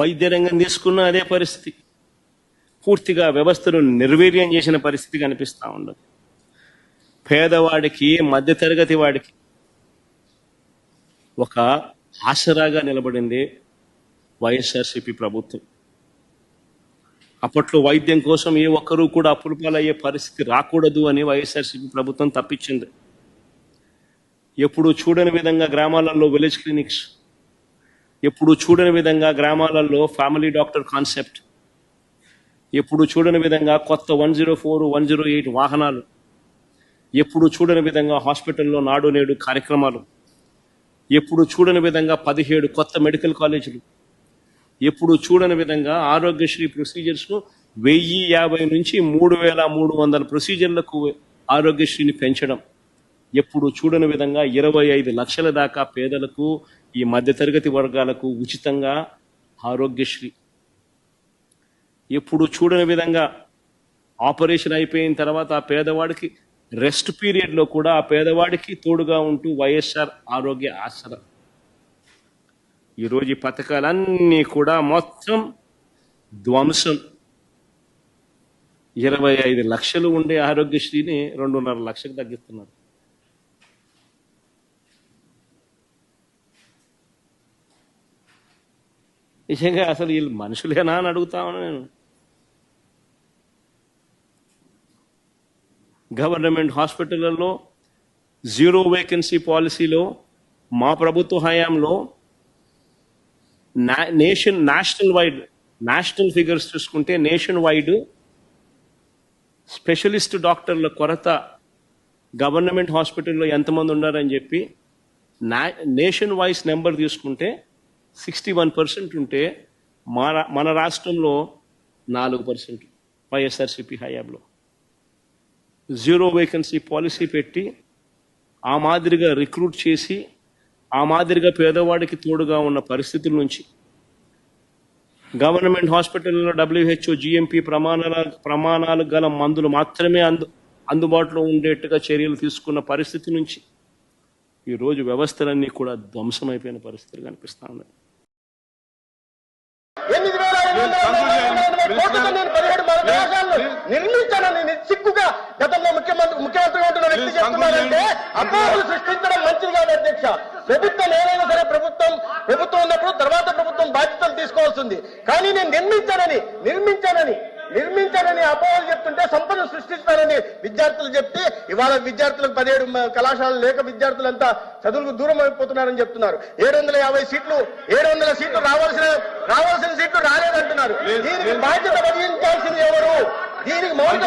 వైద్య రంగం తీసుకున్న అదే పరిస్థితి. పూర్తిగా వ్యవస్థను నిర్వీర్యం చేసిన పరిస్థితి కనిపిస్తా ఉండదు పేదవాడికి మధ్యతరగతి వాడికి ఒక ఆసరాగా నిలబడింది వైఎస్ఆర్సిపి ప్రభుత్వం. అప్పట్లో వైద్యం కోసం ఏ ఒక్కరూ కూడా అప్పుల పాలయ్యే పరిస్థితి రాకూడదు అని వైఎస్ఆర్సీపీ ప్రభుత్వం తప్పించింది. ఎప్పుడు చూడని విధంగా గ్రామాలలో విలేజ్ క్లినిక్స్ ఎప్పుడు చూడని విధంగా గ్రామాలలో ఫ్యామిలీ డాక్టర్ కాన్సెప్ట్ ఎప్పుడు చూడని విధంగా కొత్త one zero four one zero eight వాహనాలు. ఎప్పుడు చూడని విధంగా హాస్పిటల్లో నాడు నేడు కార్యక్రమాలు. ఎప్పుడు చూడని విధంగా పదిహేడు కొత్త మెడికల్ కాలేజీలు ఎప్పుడు చూడని విధంగా ఆరోగ్యశ్రీ ప్రొసీజర్స్ను వెయ్యి యాభై నుంచి మూడు వేల మూడు వందల ప్రొసీజర్లకు ఆరోగ్యశ్రీని పెంచడం. ఎప్పుడు చూడని విధంగా ఇరవై ఐదు లక్షల దాకా పేదలకు ఈ మధ్యతరగతి వర్గాలకు ఉచితంగా ఆరోగ్యశ్రీ. ఎప్పుడు చూడని విధంగా ఆపరేషన్ అయిపోయిన తర్వాత ఆ పేదవాడికి రెస్ట్ పీరియడ్లో కూడా ఆ పేదవాడికి తోడుగా ఉంటూ వైఎస్ఆర్ ఆరోగ్య ఆసరా. ఈరోజు ఈ పథకాలన్నీ కూడా మొత్తం ధ్వంసం. ఇరవై ఐదు లక్షలు ఉండే ఆరోగ్యశ్రీని రెండున్నర లక్షకు తగ్గిస్తున్నారు. నిజంగా అసలు వీళ్ళు మనుషులేనా అని అడుగుతాను నేను. గవర్నమెంట్ హాస్పిటళ్ళలో జీరో వేకెన్సీ పాలసీలో మా ప్రభుత్వ హయాంలో nation national wide national figures చూసుకుంటే నేషన్ వైడ్ స్పెషలిస్ట్ డాక్టర్ల కొరత గవర్నమెంట్ హాస్పిటల్లో ఎంతమంది ఉన్నారని చెప్పి నేషన్ వైస్ నెంబర్ తీసుకుంటే సిక్స్టీ వన్ పర్సెంట్ ఉంటే మన మన రాష్ట్రంలో నాలుగు పర్సెంట్ వైఎస్ఆర్సిపి హయాంలో. జీరో వేకెన్సీ పాలసీ పెట్టి ఆ మాదిరిగా రిక్రూట్ చేసి ఆ మాదిరిగా పేదవాడికి తోడుగా ఉన్న పరిస్థితుల నుంచి గవర్నమెంట్ హాస్పిటల్లో డబ్ల్యూహెచ్ఓ జిఎంపి ప్రమాణాల ప్రమాణాలు గల మందులు మాత్రమే అందు అందుబాటులో ఉండేట్టుగా చర్యలు తీసుకున్న పరిస్థితి నుంచి ఈరోజు వ్యవస్థలన్నీ కూడా ధ్వంసమైపోయిన పరిస్థితులు కనిపిస్తూ ఉన్నాయి. ఎనిమిది వేల ఐదు వందల కోట్లతో నేను పదిహేడు మహారాష్ట్రాలను నిర్మించానని నేను గతంలో ముఖ్యమంత్రి ముఖ్యమంత్రిగా ఉంటున్న వ్యక్తి చెప్తున్నారంటే అపోహలు సృష్టించడం మంచిది కాదు అధ్యక్ష ప్రభుత్వం ఏదైనా సరే ప్రభుత్వం ప్రభుత్వం ఉన్నప్పుడు తర్వాత ప్రభుత్వం బాధ్యతలు తీసుకోవాల్సింది కానీ నేను నిర్మించానని నిర్మించానని నిర్మించానని అపోహలు చెప్తుంటే సంపద సృష్టిస్తానని విద్యార్థులు చెప్తే ఇవాళ విద్యార్థులకు పదిహేడు కళాశాలలు లేక విద్యార్థులంతా చదువులకు దూరం అయిపోతున్నారని చెప్తున్నారు. ఏడు వందల యాభై సీట్లు ఏడు వందల సీట్లు రావాల్సిన రావాల్సిన సీట్లు రాలేదంటున్నారు. దీనికి బాధ్యత వహించాల్సింది ఎవరు? దీనికి మౌలిక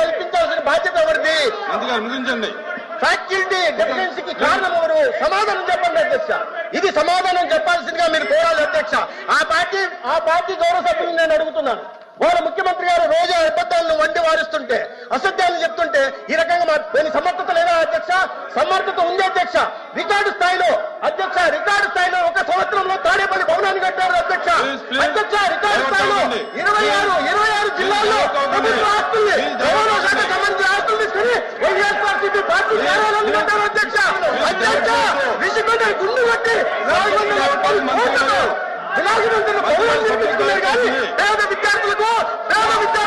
కల్పించాల్సిన బాధ్యత ఎవరిది? ముగించండి? ఫ్యాకల్టీ డెఫిషియన్సీకి కారణం ఎవరు? సమాధానం చెప్పండి అధ్యక్ష. ఇది సమాధానం చెప్పాల్సిందిగా మీరు కోరాలి అధ్యక్ష. ఆ పార్టీ ఆ పార్టీ గౌరవ సభ్యులు నేను అడుగుతున్నాను. వాళ్ళ ముఖ్యమంత్రి గారు రోజు అబద్ధాలను వండి వారిస్తుంటే అసత్యాలు చెప్తుంటే ఈ రకంగా మా దీని సమర్థత లేదా అధ్యక్ష? సమర్థత ఉంది అధ్యక్ష. రికార్డు స్థాయిలో అధ్యక్ష రికార్డు స్థాయిలో ఒక సంవత్సరంలో తాడేపల్లి భవనాన్ని కట్టారు అధ్యక్ష. అధ్యక్ష రికార్డు స్థాయిలో ఇరవై ఆరు ఇరవై ఆరు జిల్లాల్లో ప్రభుత్వ ఆస్తుల్ని రవాణా శాఖ. సంబంధించిన ఆస్తులు తీసుకుని వైఎస్ఆర్సీపీ పార్టీ కార్యాలయాన్ని కట్టారు అధ్యక్ష. అధ్యక్ష విసిగొండ గుండు కట్టి నాలుగు వందల యాభై కోట్లతో విలాసవంతుల భవనాలు నిర్మించుకున్నారు కానీ పేద విద్యార్థులకు పేద విద్యార్థులకు